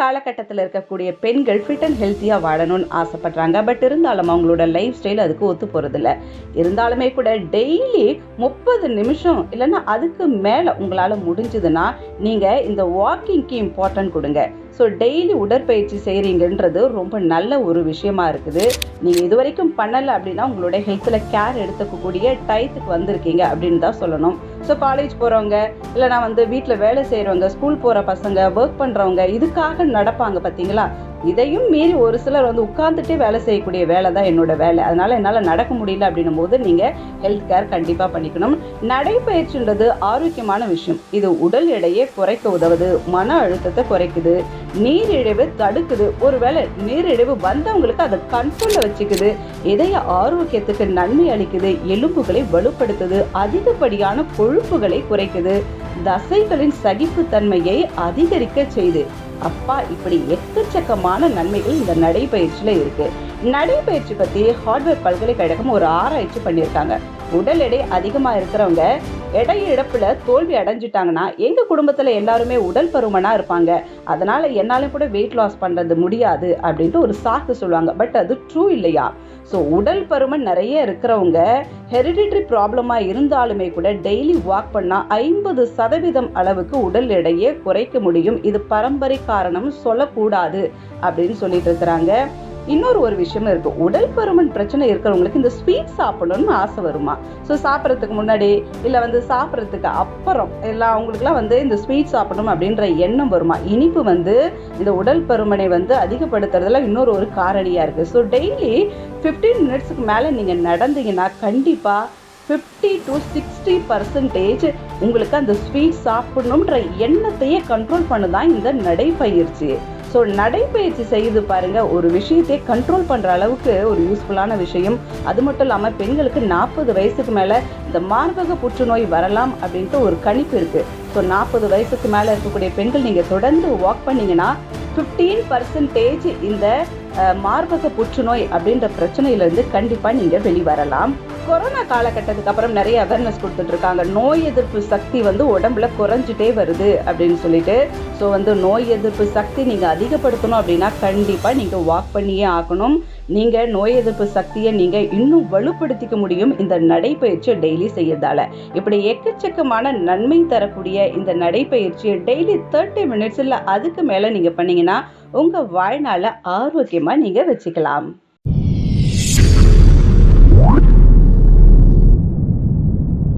காலகட்டத்தில் இருக்கக்கூடிய பெண்கள் ஃபிட் அண்ட் ஹெல்த்தியாக வாழணும்னு ஆசைப்படுறாங்க. பட் இருந்தாலும் அவங்களோட லைஃப் ஸ்டைல் அதுக்கு ஒத்து போகிறதில்ல இருந்தாலுமே கூட டெய்லி முப்பது நிமிஷம் இல்லைன்னா அதுக்கு மேலே உங்களால் முடிஞ்சதுன்னா நீங்கள் இந்த வாக்கிங்க்கு இம்பார்ட்டன்ட் கொடுங்க. ஸோ டெய்லி உடற்பயிற்சி செய்கிறீங்கன்றது ரொம்ப நல்ல ஒரு விஷயமா இருக்குது. நீங்கள் இது வரைக்கும் பண்ணலை அப்படின்னா உங்களுடைய ஹெல்த்தில் கேர் எடுத்துக்கக்கூடிய டயத்துக்கு வந்திருக்கீங்க அப்படின்னு தான் சொல்லணும். ஸோ காலேஜ் போகிறவங்க இல்லைனா வந்து வீட்டில் வேலை செய்கிறவங்க ஸ்கூல் போகிற பசங்க ஒர்க் பண்ணுறவங்க இதுக்காக நடப்பாங்க பார்த்தீங்களா இதையும் மீறி ஒரு சிலர் வந்து உட்கார்ந்துட்டே வேலை செய்யக்கூடிய வேலை தான் என்னோட வேலை. அதனால என்னால் நடக்க முடியல அப்படின்னும் போது நீங்கள் ஹெல்த் கேர் கண்டிப்பாக பண்ணிக்கணும். நடைப்பயிற்சின்றது ஆரோக்கியமான விஷயம். இது உடல் எடையை குறைக்க உதவுது மன அழுத்தத்தை குறைக்குது நீரிழிவு தடுக்குது. ஒருவேளை நீரிழிவு வந்தவங்களுக்கு அதை கண்ட்ரோலில் வச்சுக்குது. இதய ஆரோக்கியத்துக்கு நன்மை அளிக்குது எலும்புகளை வலுப்படுத்துது அதிகப்படியான கொழுப்புகளை குறைக்குது தசைகளின் சகிப்புத்தன்மையை அதிகரிக்க செய்து அப்பா இப்படி எக்கச்சக்கமான நன்மைகள் இந்த நடைப்பயிற்சியில் இருக்கு. நடைப்பயிற்சி பற்றி ஹார்ட்வேர் பல்கலைக்கழகம் ஒரு ஆராய்ச்சி பண்ணியிருக்காங்க. உடல் எடை அதிகமாக இருக்கிறவங்க எடை இழப்பில் தோல்வி அடைஞ்சிட்டாங்கன்னா எங்கள் குடும்பத்தில் எல்லாருமே உடல் பருமனாக இருப்பாங்க. அதனால் என்னாலும் கூட வெயிட் லாஸ் பண்ணுறது முடியாது அப்படின்ட்டு ஒரு சாக்கு சொல்லுவாங்க. பட் அது ட்ரூ இல்லையா? ஸோ உடல் பருமன் நிறைய இருக்கிறவங்க ஹெரிடிட்ரி ப்ராப்ளமாக இருந்தாலுமே கூட டெய்லி வாக் பண்ணால் ஐம்பது சதவீதம் அளவுக்கு உடல் எடையை குறைக்க முடியும். இது பரம்பரை காரணம் சொல்லக்கூடாது அப்படின்னு சொல்லிட்டு இருக்கிறாங்க. இன்னொரு ஒரு விஷயம் இருக்கு. உடல் பருமன் பிரச்சனை இருக்கிறவங்களுக்கு இந்த ஸ்வீட் சாப்பிடணும்னு ஆசை வருமா? ஸோ சாப்பிட்றதுக்கு முன்னாடி இல்லை வந்து சாப்பிட்றதுக்கு அப்புறம் எல்லாம் அவங்களுக்குலாம் வந்து இந்த ஸ்வீட் சாப்பிடணும் அப்படின்ற எண்ணம் வருமா? இனிப்பு வந்து இந்த உடல் பருமனை வந்து அதிகப்படுத்துறதுல இன்னொரு ஒரு காரணியாக இருக்குது ஸோ டெய்லி ஃபிஃப்டீன் மினிட்ஸுக்கு மேலே நீங்கள் நடந்தீங்கன்னா கண்டிப்பாக ஃபிஃப்டி டு சிக்ஸ்டி பர்சன்டேஜ் உங்களுக்கு அந்த ஸ்வீட் சாப்பிடணுன்ற எண்ணத்தையே கண்ட்ரோல் பண்ணுதான் இந்த நடைப்பயிற்சி. ஸோ நடைப்பயிற்சி செய்து பாருங்கள் ஒரு விஷயத்தை கண்ட்ரோல் பண்ணுற அளவுக்கு ஒரு யூஸ்ஃபுல்லான விஷயம். அது மட்டும் இல்லாமல் பெண்களுக்கு நாற்பது வயசுக்கு மேலே இந்த மார்பக புற்றுநோய் வரலாம் அப்படின்ட்டு ஒரு கணிப்பு இருக்குது ஸோ நாற்பது வயசுக்கு மேலே இருக்கக்கூடிய பெண்கள் நீங்கள் தொடர்ந்து வாக் பண்ணிங்கன்னா ஃபிஃப்டீன் பர்சன்டேஜ் இந்த மார்பக புற்றுநோய் அப்படின்ற பிரச்சனையிலேருந்து கண்டிப்பாக நீங்கள் வெளிவரலாம். கொரோனா காலகட்டத்துக்கு அப்புறம் நிறைய அவேர்னஸ் கொடுத்துட்டு இருக்காங்க நோய் எதிர்ப்பு சக்தி வந்து உடம்புல குறைஞ்சிட்டே வருது அப்படின்னு சொல்லிட்டு. ஸோ வந்து நோய் எதிர்ப்பு சக்தி நீங்கள் அதிகப்படுத்தணும் அப்படின்னா கண்டிப்பாக நீங்கள் வாக் பண்ணியே ஆகணும். நீங்கள் நோய் எதிர்ப்பு சக்தியை நீங்கள் இன்னும் வலுப்படுத்திக்க முடியும் இந்த நடைப்பயிற்சியை டெய்லி செய்யறதால. இப்படி எக்கச்சக்கமான நன்மை தரக்கூடிய இந்த நடைப்பயிற்சியை டெய்லி தேர்ட்டி மினிட்ஸ் இல்லை அதுக்கு மேலே நீங்கள் பண்ணீங்கன்னா உங்கள் வாழ்நாளை ஆரோக்கியமாக நீங்கள் வச்சுக்கலாம்.